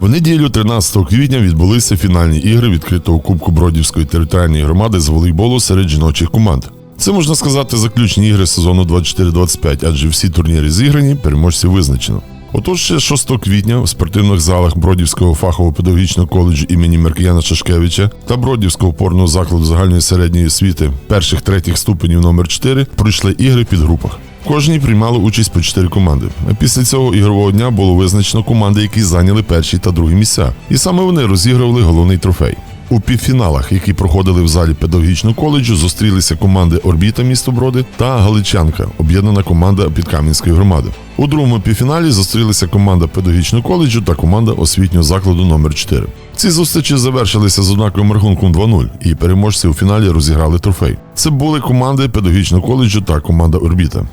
В неділю 13 квітня відбулися фінальні ігри відкритого Кубку Бродівської територіальної громади з волейболу серед жіночих команд. Це можна сказати заключні ігри сезону 24-25, адже всі турніри зіграні, переможці визначено. Отож, ще 6 квітня в спортивних залах Бродівського фахово-педагогічного коледжу імені Меркіяна Шашкевича та Бродівського опорного закладу загальної середньої освіти перших третіх ступенів номер 4 пройшли ігри під групах. Кожній приймали участь по 4 команди. Після цього ігрового дня було визначено команди, які зайняли перші та другі місця. І саме вони розігрували головний трофей. У півфіналах, які проходили в залі педагогічного коледжу, зустрілися команди Орбіта місто Броди та Галичанка, об'єднана команда Підкам'янської громади. У другому півфіналі зустрілися команда педагогічного коледжу та команда освітнього закладу номер 4 Ці зустрічі завершилися з однаковим рахунком 2-0, і переможці у фіналі розіграли трофей. Це були команди педагогічного коледжу та команда Орбіта.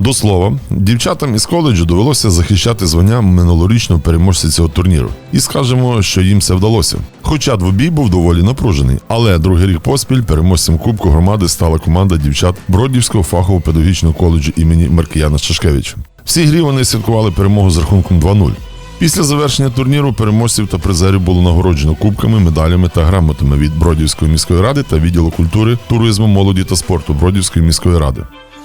До слова, дівчатам із коледжу довелося захищати звання минулорічного переможця цього турніру. І скажемо, що їм це вдалося. Хоча двобій був доволі напружений, але другий рік поспіль переможцем Кубку громади стала команда дівчат Бродівського фахово-педагогічного коледжу імені Маркіяна Шашкевича. Всі грі вони святкували перемогу з рахунком 2-0. Після завершення турніру переможців та призерів було нагороджено кубками, медалями та грамотами від Бродівської міської ради та відділу культури, туризму, молоді та спорту Бродівської міської ради.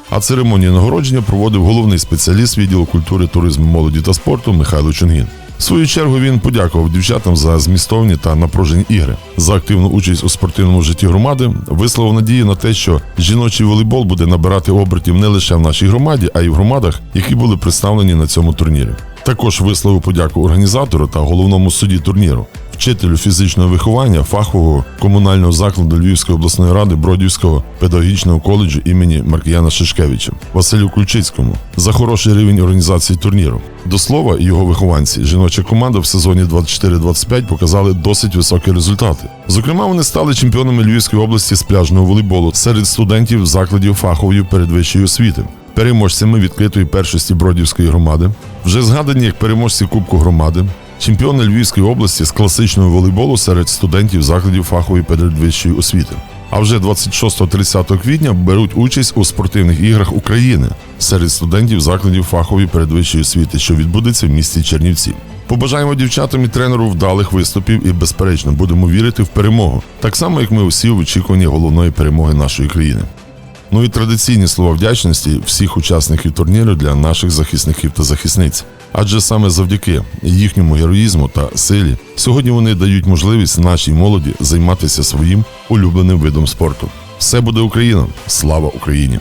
А церемонію нагородження проводив головний спеціаліст відділу культури, туризму, молоді та спорту Михайло Чунгін. В свою чергу він подякував дівчатам за змістовні та напружені ігри, за активну участь у спортивному житті громади, висловив надію на те, що жіночий волейбол буде набирати обертів не лише в нашій громаді, а й в громадах, які були представлені на цьому турнірі. Також висловив подяку організатору та головному судді турніру, вчителю фізичного виховання фахового комунального закладу Львівської обласної ради Бродівського педагогічного коледжу імені Маркіяна Шишкевича Василю Ключицькому за хороший рівень організації турніру. До слова, його вихованці, жіноча команда в сезоні 24-25 показали досить високі результати. Зокрема, вони стали чемпіонами Львівської області з пляжного волейболу серед студентів закладів фахової передвищої освіти переможцями відкритої першості Бродівської громади, вже згадані як переможці Кубку громади, чемпіони Львівської області з класичного волейболу серед студентів закладів фахової передвищої освіти. А вже 26-30 квітня беруть участь у спортивних іграх України серед студентів закладів фахової передвищої освіти, що відбудеться в місті Чернівці. Побажаємо дівчатам і тренеру вдалих виступів і, безперечно, будемо вірити в перемогу, так само як ми усі в очікуванні головної перемоги нашої країни. Ну і традиційні слова вдячності всіх учасників турніру для наших захисників та захисниць. Адже саме завдяки їхньому героїзму та силі сьогодні вони дають можливість нашій молоді займатися своїм улюбленим видом спорту. Все буде Україна! Слава Україні!